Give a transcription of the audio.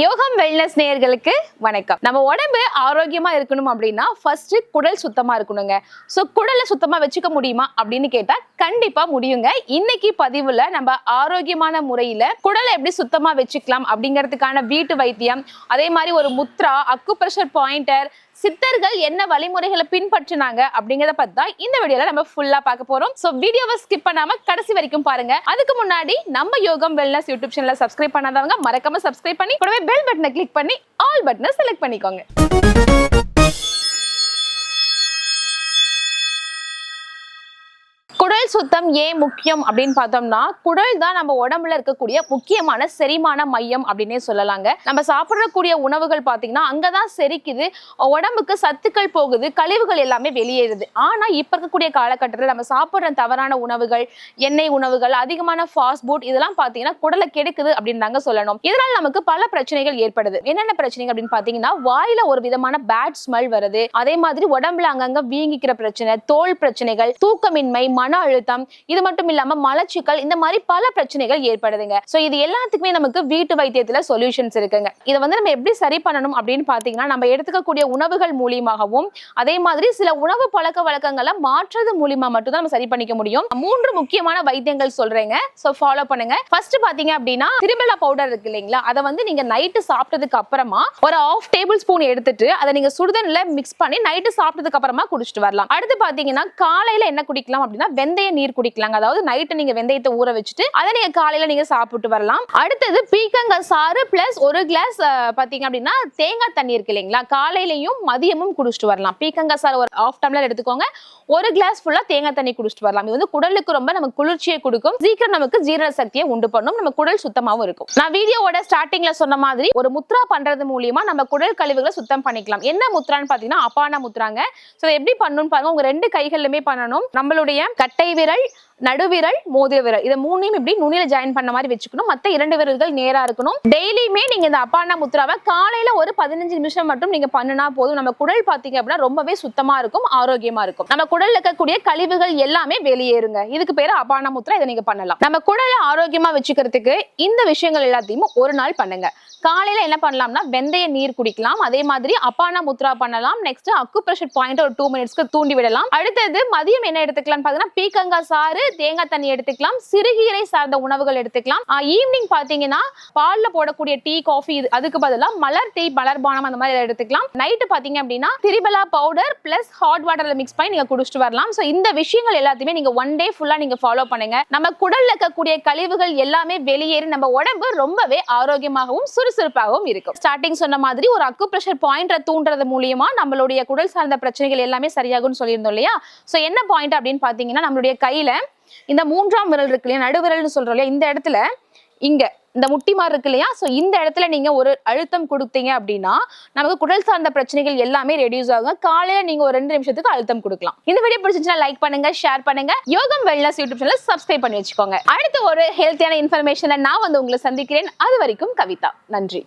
யோகம் வெல்னஸ் நேயர்களுக்கு வணக்கம். நம்ம உடம்பு ஆரோக்கியமா இருக்கணும் அப்படின்னா ஃபர்ஸ்ட் குடல் சுத்தமா இருக்கணுங்க. ஸோ குடலை சுத்தமா வச்சுக்க முடியுமா அப்படின்னு கேட்டா கண்டிப்பா முடியுங்க. இன்னைக்கு பதிவுல நம்ம ஆரோக்கியமான முறையில குடலை எப்படி சுத்தமா வச்சுக்கலாம் அப்படிங்கிறதுக்கான வீட்டு வைத்தியம் அதே மாதிரி ஒரு முத்ரா அக்கு பிரஷர் பாயிண்டர் சித்தர்கள் என்ன வழிமுறைகளை பின்பற்றினாங்க அப்படிங்கறத பத்தி தான் இந்த வீடியோல நம்ம ஃபுல்லா பார்க்க போறோம். சோ வீடியோவை ஸ்கிப் பண்ணாம கடைசி வரைக்கும் பாருங்க. அதுக்கு முன்னாடி நம்ம யோகம் வெல்னஸ் யூடியூப் சேனல சப்ஸ்கிரைப் பண்ணாதவங்க மறக்காம சப்ஸ்கிரைப் பண்ணி கூடவே பெல் பட்டனை கிளிக் பண்ணி ஆல் பட்டனை செலக்ட் பண்ணிக்கோங்க. சுத்தம் ஏன் முக்கியம் அப்படின்னு பார்த்தோம்னா குடல் தான் நம்ம உடம்புல இருக்கக்கூடிய முக்கியமான செரிமான மையம் அப்படின்னே சொல்லலாங்க. நம்ம சாப்பிடக்கூடிய உணவுகள் பார்த்தீங்கன்னா அங்கதான் செரிக்குது உடம்புக்கு சத்துக்கள் போகுது கழிவுகள் எல்லாமே வெளியேறுது. ஆனா இப்ப இருக்கக்கூடிய காலகட்டத்தில் நம்ம சாப்பிடுற தவறான உணவுகள் எண்ணெய் உணவுகள் அதிகமான ஃபாஸ்ட் ஃபுட் இதெல்லாம் பார்த்தீங்கன்னா குடலை கெடுக்குது அப்படின்னு தாங்க சொல்லணும். இதனால நமக்கு பல பிரச்சனைகள் ஏற்படுது. என்னென்ன பிரச்சனைகள் அப்படின்னு பார்த்தீங்கன்னா வாயில ஒரு விதமான பேட் ஸ்மெல் வருது. அதே மாதிரி உடம்புல அங்கங்க வீங்கிக்கிற பிரச்சனை தோல் பிரச்சனைகள் தூக்கமின்மை மன அழுத்தம் இது மட்டும் இல்லாம மலச்சிக்கல் இந்த மாதிரி பல பிரச்சனைகள் ஏற்படுதுங்க. சோ இது எல்லாத்துக்குமே நமக்கு வீட்டு வைத்தியத்துல சொல்யூஷன்ஸ் இருக்குங்க. இதை வந்து நம்ம எப்படி சரி பண்ணணும் அப்படின்னு பாத்தீங்கன்னா நம்ம எடுத்துக்கக்கூடிய உணவுகள் மூலியமாகவும் அதே மாதிரி சில உணவு பழக்க வழக்கங்களை மாற்றுறது மூலியமா மட்டும் தான் நம்ம சரி பண்ணிக்க முடியும். மூன்று முக்கியமான வைத்தியங்கள் சொல்றேங்க. சோ ஃபாலோ பண்ணுங்க. ஃபர்ஸ்ட் பாத்தீங்க அப்படின்னா திருமலா பவுடர் இருக்கு இல்லைங்களா? அதை வந்து நீங்க நைட்டு சாப்பிட்டதுக்கு அப்புறமா ஒரு ஆஃப் டேபிள் ஸ்பூன் எடுத்துட்டு அதை நீங்க சுடுதண்ணில மிக்ஸ் பண்ணி நைட்டு சாப்பிட்டதுக்கு அப்புறமா குடிச்சிட்டு வரலாம். அடுத்து பாத்தீங்கன்னா காலையில என்ன குடிக்கலாம் அப்படின்னா வெந்தய நீர் குடிக்கலாங்க. அதாவது நைட்டு நீங்க வெந்தயத்தை ஊற வச்சுட்டு அதை நீங்க காலையில நீங்க சாப்பிட்டு வரலாம். அடுத்தது பீக்கங்க சாறு பிளஸ் ஒரு கிளாஸ் பாத்தீங்க அப்படின்னா தேங்காய் தண்ணி இருக்கு இல்லைங்களா? காலையிலையும் மதியமும் குடிச்சிட்டு வரலாம். பீக்கங்க சாறு ஒரு ஆஃப் டம்ளர் எடுத்துக்கோங்க. ஒரு கிளாஸ் ஃபுல்லா தேங்காய் தண்ணி குடிச்சிட்டு வரலாம். இது வந்து குடலுக்கு ரொம்ப நமக்கு குளிர்ச்சியை கொடுக்கும். சீக்கிரம் நமக்கு ஜீரண சக்தியை உண்டு பண்ணும். நம்ம குடல் சுத்தமாகவும் இருக்கும். நான் வீடியோவோட ஸ்டார்டிங்ல சொன்ன மாதிரி ஒரு முத்ரா பண்றது மூலியமா நம்ம குடல் கழிவுகளை சுத்தம் பண்ணிக்கலாம். என்ன முத்ரான்னு பாத்தீங்கன்னா அப்பான முத்ராங்க. ஸோ எப்படி பண்ணணும்னு பாருங்க. உங்க ரெண்டு கைகள்லுமே பண்ணணும். நம்மளுடைய கட்டை விரல் நடுவிரல் மோதிர விரல் இதை மூணையும் இப்படி நுனியில ஜாயின் பண்ண மாதிரி வச்சுக்கணும். மத்த இரண்டு விரல்கள் நேரா இருக்கணும். டெய்லியுமே நீங்க இந்த அப்பானா முத்ராவை காலையில ஒரு பதினஞ்சு நிமிஷம் மட்டும் நீங்க பண்ணினா போதும். நம்ம குடல் பாத்தீங்க அப்படின்னா ரொம்பவே சுத்தமா இருக்கும் ஆரோக்கியமா இருக்கும். நம்ம குடல்ல இருக்கக்கூடிய கழிவுகள் எல்லாமே வெளியேறுங்க. இதுக்கு பேரு அபானா முத்ரா. இதை நீங்க பண்ணலாம். நம்ம குடலை ஆரோக்கியமா வச்சுக்கிறதுக்கு இந்த விஷயங்கள் எல்லாத்தையும் ஒரு நாள் பண்ணுங்க. காலையில என்ன பண்ணலாம்னா வெந்தய நீர் குடிக்கலாம். அதே மாதிரி அப்பானா முத்ரா பண்ணலாம். நெக்ஸ்ட் அக்கு பிரஷர் பாயிண்ட் ஒரு டூ மினிட்ஸ்க்கு தூண்டி விடலாம் அடுத்தது மதியம் என்ன எடுத்துக்கலாம் பாத்தீங்கன்னா பீக்கங்கா சாறு தேங்காய் தண்ணி எடுத்துக்கலாம். சிறுகீரை சார்ந்த உணவுகள் எடுத்துக்கலாம். ஈவினிங் பாத்தீங்கன்னா பால்ல போடக்கூடிய டீ காஃபி இது அதுக்கு பதிலாக மலர் டீ மலர்பானம் அந்த மாதிரி எடுத்துக்கலாம். நைட்டு பாத்தீங்க அப்படின்னா திரிபலா பவுடர் பிளஸ் ஹாட் வாட்டர்ல மிக்ஸ் பண்ணி நீங்க குடிச்சிட்டு வரலாம். ஸோ இந்த விஷயங்கள் எல்லாத்தையுமே நீங்க ஒன் டே ஃபுல்லா நீங்க ஃபாலோ பண்ணுங்க. நம்ம குடல்ல இருக்கக்கூடிய கழிவுகள் எல்லாமே வெளியேறி நம்ம உடம்பு ரொம்பவே ஆரோக்கியமாகவும் சுறுசுறுப்பாகவும் இருக்கும். ஸ்டார்டிங் சொன்ன மாதிரி ஒரு அக்கு பிரஷர் பாயிண்ட தூண்டுறது மூலியமா நம்மளுடைய குடல் சார்ந்த பிரச்சனைகள் எல்லாமே சரியாகும்னு சொல்லியிருந்தோம் இல்லையா? ஸோ என்ன பாயிண்ட் அப்படின்னு பாத்தீங்கன்னா நம்மளுடைய கையில இந்த மூன்றாம் விரல் இருக்கு இல்லையா நடுவிரல்னு சொல்றோம் இல்லையா இந்த இடத்துல இங்க இந்த முட்டி மாதிரி இருக்கு இல்லையா ஸோ இந்த இடத்துல நீங்க ஒரு அழுத்தம் கொடுத்தீங்க அப்படின்னா நமக்கு குடல் சார்ந்த பிரச்சனைகள் எல்லாமே ரெடியூஸ் ஆகும். காலையில நீங்க ஒரு ரெண்டு நிமிஷத்துக்கு அழுத்தம் கொடுக்கலாம். இந்த வீடியோ பிடிச்சிருந்துச்சுன்னா லைக் பண்ணுங்க ஷேர் பண்ணுங்க. Yogam wellness YouTube channel subscribe பண்ணி வச்சுக்கோங்க. அடுத்த ஒரு ஹெல்த்தியான இன்ஃபர்மேஷனை நான் வந்து உங்களை சந்திக்கிறேன். அது வரைக்கும் கவிதா. நன்றி.